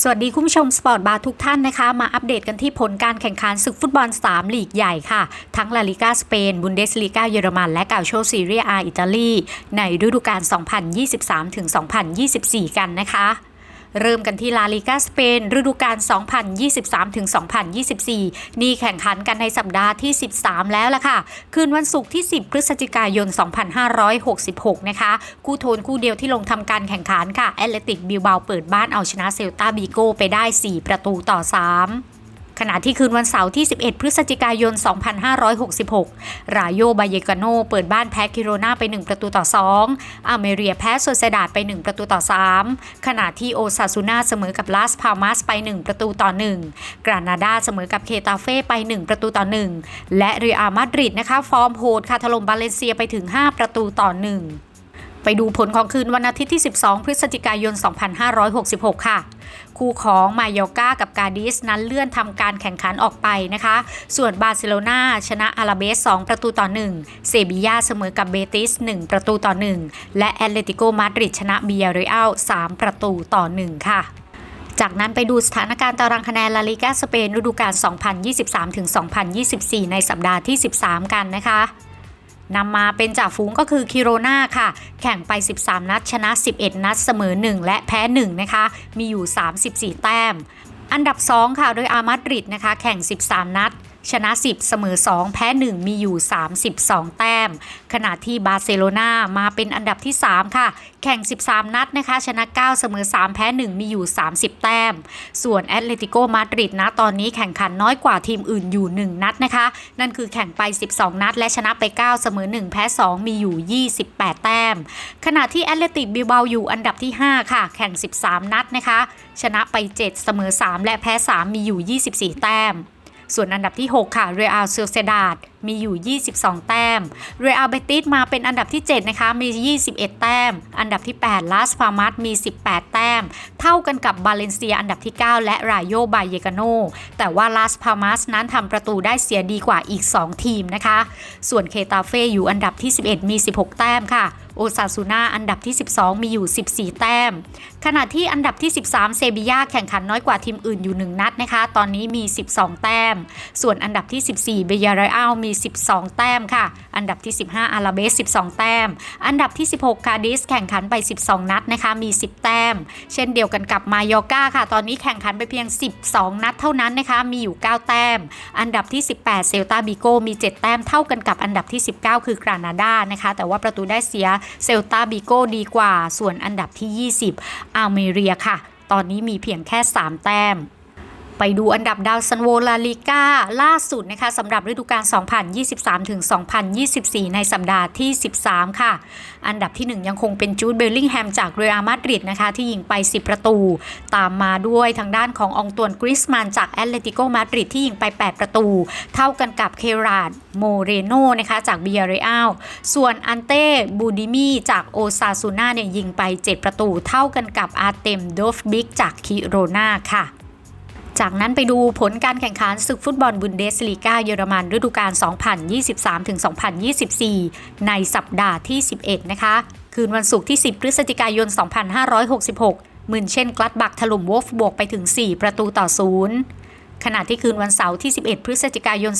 สวัสดีคุณผู้ชมสปอร์ตบาร์ทุกท่านนะคะ มาอัปเดตกันที่ผลการแข่งขันศึกฟุตบอล 3 ลีกใหญ่ค่ะ ทั้งลาลิกาสเปน บุนเดสลีกาเยอรมัน และกาโชซีเรียอาอิตาลี ในฤดูกาล 2023-2024 กันนะคะ เริ่มกันที่ลาลิกาสเปนฤดูกาล 2023-2024 นี่แข่งขันกันในสัปดาห์ที่ 13 แล้วล่ะค่ะ คืนวันศุกร์ที่ 10 พฤศจิกายน 2566 นะคะ คู่โทนคู่เดียวที่ลงทำการแข่งขันค่ะ แอตเลติกบิลบาเปิดบ้านเอาชนะเซลตาบีโกไปได้ 4 ประตูต่อ 3 ขณะที่คืนวันเสาร์ที่ 11 พฤศจิกายน 2566 รายโยบายเยกาโนเปิดบ้านแพ้กิโรนาไป 1 ประตูต่อ 2 อเมเรียแพ้โซเซดาดไป 1 ประตูต่อ 3 ขณะที่โอซาซูนาเสมอกับลาสพามัสไป 1 ประตูต่อ 1 กรานาดาเสมอกับเคตาเฟ่ไป 1 ประตูต่อ 1 และเรอัลมาดริดนะคะฟอร์มโหดค่ะถล่มบาเลนเซียไปถึง 5 ประตูต่อ 1 ไปดูผลของคืนวันอาทิตย์ที่ 12 พฤศจิกายน 2566 ค่ะ คู่ของมายอกากับกาดิสนั้นเลื่อนทำการแข่งขันออกไปนะคะ ส่วนบาร์เซโลนาชนะอาราเบส 2 ประตูต่อ 1 เซบียาเสมอกับเบติส 1 ประตูต่อ 1 และแอตเลติโกมาดริดชนะเบียเรอัล3 ประตูต่อ 1 ค่ะจากนั้นไปดูสถานการณ์ตารางคะแนนลาลิกาสเปนฤดูกาล 2023-2024 ในสัปดาห์ที่ 13 กันนะคะ นำมาเป็นจ่าฝูงก็คือคิโรนาค่ะ แข่งไป 13 นัด ชนะ 11 นัด เสมอ 1 และแพ้ 1 นะคะ มีอยู่ 34 แต้ม อันดับ 2 ค่ะ โดยอามาดริดนะคะ แข่ง 13 นัด ชนะ 10 เสมอ 2 แพ้ 1 มีอยู่ 32 แต้ม ขณะที่บาร์เซโลนามาเป็นอันดับที่ 3 ค่ะ แข่ง 13 นัดนะคะ ชนะ 9 เสมอ 3 แพ้ 1 มีอยู่ 30 แต้ม ส่วนแอตเลติโกมาดริดนะตอนนี้แข่งขันน้อยกว่าทีมอื่นอยู่ 1 นัดนะคะ นั่นคือแข่งไป 12 นัด และชนะไป 9 เสมอ 1 แพ้ 2 มีอยู่ 28 แต้ม ขณะที่แอตเลติกบิเบาอยู่อันดับที่ 5 ค่ะ แข่ง 13 นัดนะคะ ชนะไป 7 เสมอ 3 และแพ้ 3 มีอยู่ 24 แต้ม ส่วนอันดับที่ 6 ค่ะเรอัลเซลเซดาดมีอยู่ 22 แต้ม เรอัลเบติสมาเป็นอันดับที่ 7 นะคะ มี 21 แต้ม อันดับที่ 8 ลาสพามัสมี 18 แต้ม เท่ากันกับบาเลนเซียอันดับที่ 9 และรายโยบายเยกาโน แต่ว่าลาสพามัสนั้นทำประตูได้เสียดีกว่าอีก 2 ทีมนะคะ ส่วนเคตาเฟ่อยู่อันดับที่ 11 มี 16 แต้มค่ะ โอซาซูนาอันดับที่ 12 มีอยู่ 14 แต้ม ขณะที่อันดับที่ 13 เซบียาแข่งขันน้อยกว่าทีมอื่นอยู่ 1 นัดนะคะ ตอนนี้มี 12 แต้ม ส่วนอันดับที่ 14 เบยาไรอัลมี 12 แต้มค่ะ อันดับที่ 15 อาราเบส 12 แต้ม อันดับที่ 16 คาดิสแข่งขันไป 12 นัดนะคะ มี 10 แต้ม เช่นเดียวกันกับมายอกาค่ะ ตอนนี้แข่งขันไปเพียง 12 นัดเท่านั้นนะคะ มีอยู่ 9 แต้ม อันดับที่ 18 เซลตาบิโกมี 7 แต้มเท่ากันกับอันดับที่ 19 คือกรานาดานะคะ แต่ว่าประตูได้เสียเซลตาบิโกดีกว่า ส่วนอันดับที่ 20อาเมเรียค่ะ ตอนนี้มีเพียงแค่ 3 แต้ม ไปดูอันดับดาวซันโวลาลิก้าล่าสุดนะคะสำหรับฤดูกาล 2023 ถึง 2024 ในสัปดาห์ที่ 13 ค่ะ อันดับที่ 1 ยังคงเป็นจูดเบลลิงแฮมจากเรอัลมาดริดนะคะ ที่ยิงไป 10 ประตู ตามมาด้วยทางด้านขององตวนกริสมันจากแอตเลติโกมาดริดที่ยิงไป 8 ประตู เท่ากันกับเคราดโมเรโนนะคะจากเบียเรอัลส่วนอันเต้บูดิมีจากโอซาซูนาเนี่ยยิงไป 7 ประตู เท่ากันกับอาเต็มโดฟบิกจากคิโรนาค่ะ จากนั้นไปดูผลการแข่งขันศึกฟุตบอลบุนเดสลีกาเยอรมันฤดูกาล 2023-2024 ในสัปดาห์ที่ 11 นะคะ คืนวันศุกร์ที่ 10 พฤศจิกายน 2566มืนเช่นกลัดบักถล่มวอฟบวกไปถึง 4 ประตูต่อ0ขณะที่คืนวันเสาร์ที่ 11 พฤศจิกายน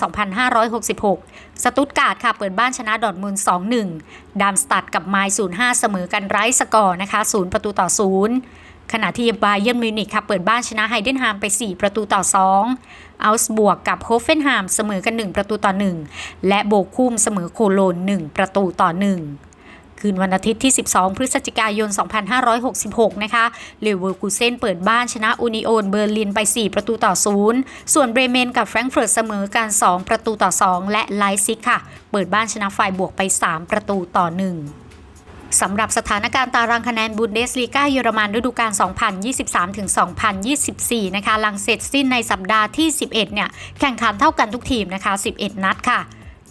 2566 สตุตการ์ดค่ะ เปิดบ้านชนะดอทมุนด์2-1 ดามสตัดกับไมล์05 เสมอกันไร้สกอร์นะคะ 0 ประตูต่อ 0 ขณะที่บาเยิร์นมิวนิกค่ะเปิดบ้านชนะไฮเดนฮามไป 4 ประตูต่อ 2 อัลส์บวกกับโฮเฟนฮามเสมอกัน 1 ประตูต่อ 1 และโบคุมเสมอโคโลน 1 ประตูต่อ 1คืนวันอาทิตย์ที่ 12 พฤศจิกายน 2566 นะคะ เลเวอร์คูเซนเปิดบ้านชนะอูนิโอนเบอร์ลินไป 4 ประตูต่อ 0 ส่วนเบรเมนกับแฟรงก์เฟิร์ตเสมอกัน 2 ประตูต่อ 2 และไลซิกค่ะ เปิดบ้านชนะไฟบวกไป 3 ประตูต่อ 1 สำหรับสถานการณ์ตารางคะแนนบุนเดสลีกาเยอรมันฤดูกาล 2023-2024 นะคะ หลังเสร็จสิ้นในสัปดาห์ที่ 11 เนี่ย แข่งขันเท่ากันทุกทีมนะคะ 11 นัดค่ะ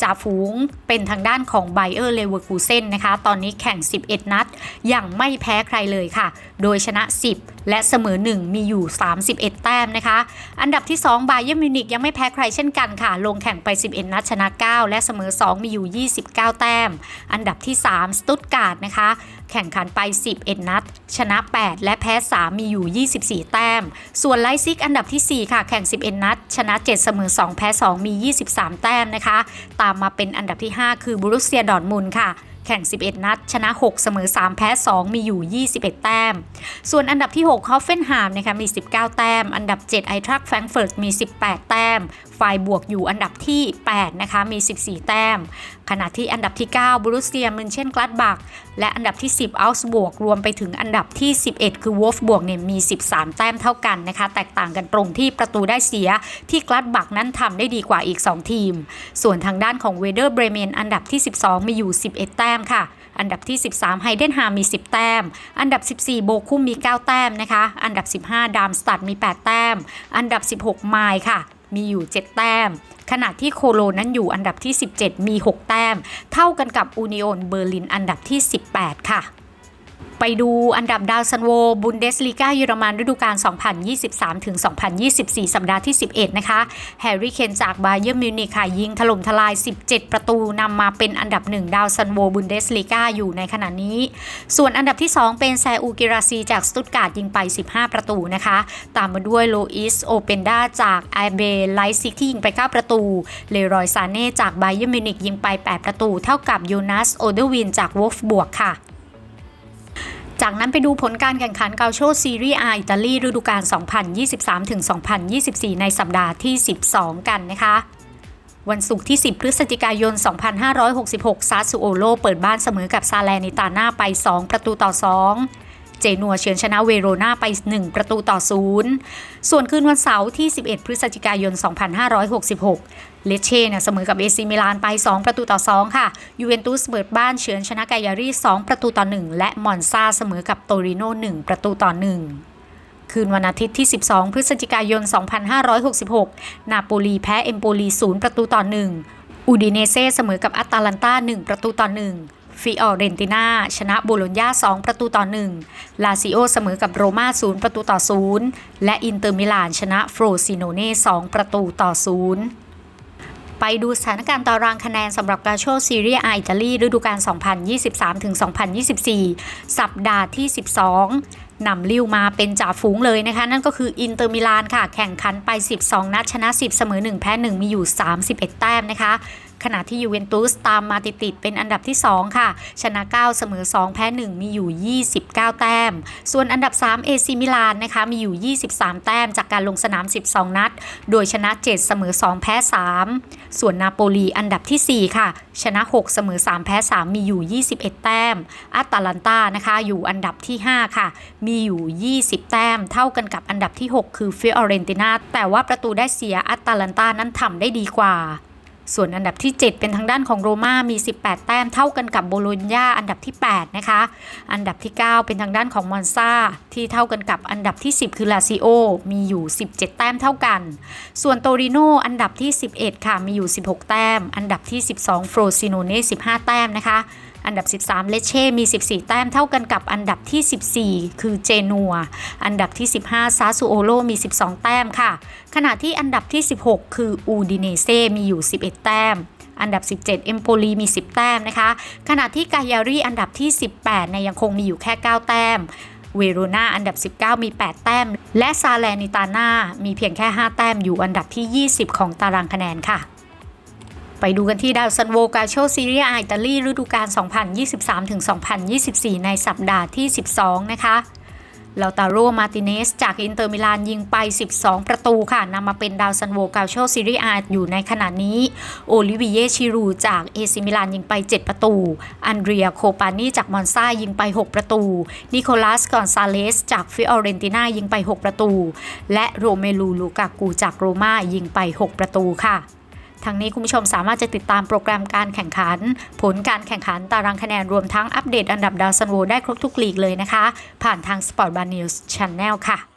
จ่าฝูงเป็นทางด้านของไบเออร์เลเวอร์คูเซนนะคะ ตอนนี้แข่ง 11 นัด ยังไม่แพ้ใครเลยค่ะ โดยชนะ 10 และเสมอ 1 มีอยู่ 31 แต้มนะคะ อันดับที่ 2 บาเย r n มิวนิกยังไม่แพ้ใครเช่นกันค่ะ ลงแข่งไป 11 นัดชนะ 9 และเสมอ 2 มีอยู่ 29 แต้ม อันดับที่ 3 สตุตการ์ดนะคะ แข่งขันไป 11 นัด ชนะ 8 และแพ้ 3 มีอยู่ 24 แต้ม ส่วนไลซิกอันดับทีสี่4 ค่ะ แข่ง 11 นัด ชนะ 7 เสมอ 2 แพ้ 2 มี 23 แต้มนะคะ ตามมาเป็นอันดับที่ 5 คือบูรุสเซียดอร์มุนค่ะ แข่ง 11 นัด ชนะ 6 เสมอ 3 แพ้ 2 มีอยู่ 21 แต้ม ส่วนอันดับที่ 6 ฮอฟเฟนฮามนะคะมี 19 แต้ม อันดับ 7 ไอทรักแฟรงเฟิร์ตมี 18 แต้ม ฝ่ายบวกอยู่อันดับที่ 8 นะคะ มี 14 แต้ม ขณะที่อันดับที่ 9บรูเซียมินเช่นกลัดบัก และอันดับที่ 10อัลส์บวกรวมไปถึงอันดับที่ 11 คือวอฟบวกเนี่ยมี 13 แต้มเท่ากันนะคะ แตกต่างกันตรงที่ประตูได้เสียที่กลัดบักนั้นทำได้ดีกว่าอีก 2 ทีม ส่วนทางด้านของเวเดอร์เบรเมนอันดับที่ 12 มีอยู่ 11 แต้มค่ะ อันดับที่ 13 ไฮเดนฮามมี 10 แต้ม อันดับ 14 โบคุมมี 9 แต้มนะคะ อันดับ 15 ดามสตัดมี 8 แต้ม อันดับ 16 ไมล์ค่ะ มีอยู่ 7 แต้ม ขณะที่โคโลนั้นอยู่อันดับที่ 17 มี 6 แต้ม เท่ากันกับอูนิโอนเบอร์ลินอันดับที่ 18 ค่ะ ไปดูอันดับดาวซันโวบุนเดสลีกาเยอรมันฤดูกาล 2023ถึง2024 สัปดาห์ที่ 11 นะคะ แฮร์รี่เคนจากบาเยอร์มิวนิกค่ะยิงถล่มทลาย 17 ประตูนำมาเป็นอันดับ 1 ดาวซันโวบุนเดสลีกาอยู่ในขณะนี้ ส่วนอันดับที่ 2 เป็นแซอูกิราซีจากสตุตการ์ดยิงไป 15 ประตูนะคะ ตามมาด้วยโลอิสโอเปนดาจากไอเบไลซิกที่ยิงไป 9 ประตู เลรอยซาเน่จากบาเยอร์มิวนิกยิงไป 8 ประตู เท่ากับโยนัสโอเดวินจากวอฟบวกค่ะ จากนั้นไปดูผลการแข่งขันเกาโชซีรีอาอิตาลีฤดูกาล 2023-2024 ในสัปดาห์ที่ 12 กันนะคะ วันศุกร์ที่ 10 พฤศจิกายน 2566 ซาซูโอโลเปิดบ้านเสมอกับซาแลนิตาน่าไป 2 ประตูต่อ 2เจนัวเฉือนชนะเวโรนาไป 1 ประตูต่อ 0 ส่วนคืนวันเสาร์ที่ 11 พฤศจิกายน 2566 เลเช่เนี่ยเสมอกับเอซิมิลานไป 2 ประตูต่อ 2 ค่ะ ยูเวนตุสเปิดบ้านเฉือนชนะกายารี2 ประตูต่อ 1 และมอนซาเสมอกับโตริโน1ประตูต่อ 1คืนวันอาทิตย์ที่ 12 พฤศจิกายน 2566 นาโปลีแพ้เอมโปลี 0 ประตูต่อ 1 อูดิเนเซ่เสมอกับอัตตาลันตา1 ประตูต่อ 1 ฟิออเรนติน่าชนะโบโลญญา 2 ประตูต่อ 1 ลาซิโอเสมอกับโรม่า 0 ประตูต่อ 0 และอินเตอร์มิลานชนะโฟรซิโนเน่ 2 ประตูต่อ 0 ไปดูสถานการณ์ตารางคะแนนสำหรับกาโชซีเรียอาอิตาลีฤดูกาล 2023-2024 สัปดาห์ที่ 12 นำลิ้วมาเป็นจ่าฝูงเลยนะคะ นั่นก็คืออินเตอร์มิลานค่ะ แข่งขันไป 12 นัดชนะ 10 เสมอ 1 แพ้ 1 มีอยู่ 31 แต้มนะคะ ขณะที่ยูเวนตุสตามมาติดๆเป็นอันดับที่ 2 ค่ะ ชนะ 9 เสมอ 2 แพ้ 1 มีอยู่ 29 แต้ม ส่วนอันดับ 3 เอซิมิลานนะคะมีอยู่ 23 แต้มจากการลงสนาม 12 นัด โดยชนะ 7 เสมอ 2 แพ้ 3 ส่วนนาโปลีอันดับที่ 4 ค่ะ ชนะ 6 เสมอ 3 แพ้ 3 มีอยู่ 21 แต้มอัตตาลันตานะคะอยู่อันดับที่ 5 ค่ะ มีอยู่ 20 แต้ม เท่ากันกับอันดับที่ 6 คือฟิออเรนตินาแต่ว่าประตูได้เสียอัตตาลันตานั้นทำได้ดีกว่า ส่วนอันดับที่ 7 เป็นทางด้านของโรม่ามี 18 แต้มเท่ากันกับโบโลญญาอันดับที่ 8 นะคะ อันดับที่ 9 เป็นทางด้านของมอนซาที่เท่ากันกับอันดับที่ 10 คือลาซิโอ มีอยู่ 17 แต้มเท่ากัน ส่วนโตริโนอันดับที่ 11 ค่ะ มีอยู่ 16 แต้ม อันดับที่ 12 โฟรซิโนเน่15 แต้มนะคะ อันดับ 13 เลเช่มี 14 แต้มเท่ากันกับอันดับที่ 14 คือเจนัว อันดับที่ 15 ซาซูโอโลมี 12 แต้มค่ะ ขณะที่อันดับที่ 16 คืออูดิเนเซมีอยู่ 11 แต้มอันดับ 17 เอมโปลีมี 10 แต้มนะคะ ขณะที่กายารีอันดับที่ 18ในยยังคงมีอยู่แค่ 9 แต้ม เวโรนาอันดับ 19 มี 8 แต้ม และซาแลนิตาน่ามีเพียงแค่ 5 แต้มอยู่อันดับที่ 20 ของตารางคะแนนค่ะ ไปดูกันที่ดาวซันโวกาโชซีเรียอิตาลีฤดูกาล 2023-2024 ในสัปดาห์ที่ 12 นะคะลาตาโรมาติเนส จากอินเตอร์มิลานยิงไป 12 ประตูค่ะนำมาเป็นดาวซันโวกาโชซีเรียอยู่ในขณะนี้ โอลิวิเยชิรูจากเอซิมิลานยิงไป 7 ประตู อันเดรียโคปานีจากมอนซายิงไป 6 ประตู นิโคลัสกอนซาเลส จากฟิออเรนติน่ายิงไป 6 ประตู และโรเมลูลูกากูจากโรม่ายิงไป 6 ประตูค่ะ ทั้งนี้คุณผู้ชมสามารถจะติดตามโปรแกรมการแข่งขัน ผลการแข่งขันตารางคะแนนรวมทั้งอัปเดตอันดับดาวซันโวได้ครบทุกลีกเลยนะคะ ผ่านทาง Sport Bar News Channel ค่ะ